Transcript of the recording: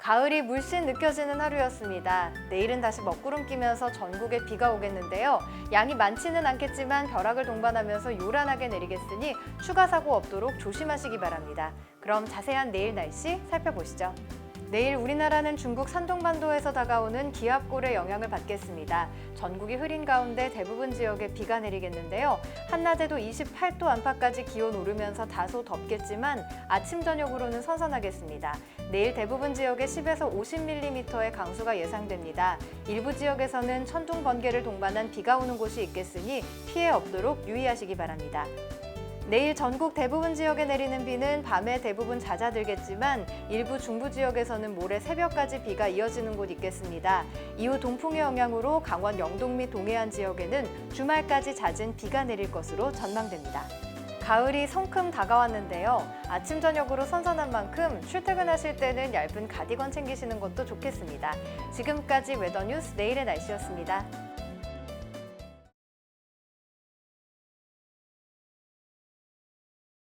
가을이 물씬 느껴지는 하루였습니다. 내일은 다시 먹구름 끼면서 전국에 비가 오겠는데요. 양이 많지는 않겠지만 벼락을 동반하면서 요란하게 내리겠으니 추가 사고 없도록 조심하시기 바랍니다. 그럼 자세한 내일 날씨 살펴보시죠. 내일 우리나라는 중국 산동반도에서 다가오는 기압골의 영향을 받겠습니다. 전국이 흐린 가운데 대부분 지역에 비가 내리겠는데요. 한낮에도 28도 안팎까지 기온 오르면서 다소 덥겠지만 아침 저녁으로는 선선하겠습니다. 내일 대부분 지역에 10에서 50mm의 강수가 예상됩니다. 일부 지역에서는 천둥 번개를 동반한 비가 오는 곳이 있겠으니 피해 없도록 유의하시기 바랍니다. 내일 전국 대부분 지역에 내리는 비는 밤에 대부분 잦아들겠지만 일부 중부 지역에서는 모레 새벽까지 비가 이어지는 곳 있겠습니다. 이후 동풍의 영향으로 강원 영동 및 동해안 지역에는 주말까지 잦은 비가 내릴 것으로 전망됩니다. 가을이 성큼 다가왔는데요. 아침 저녁으로 선선한 만큼 출퇴근하실 때는 얇은 가디건 챙기시는 것도 좋겠습니다. 지금까지 웨더뉴스 내일의 날씨였습니다.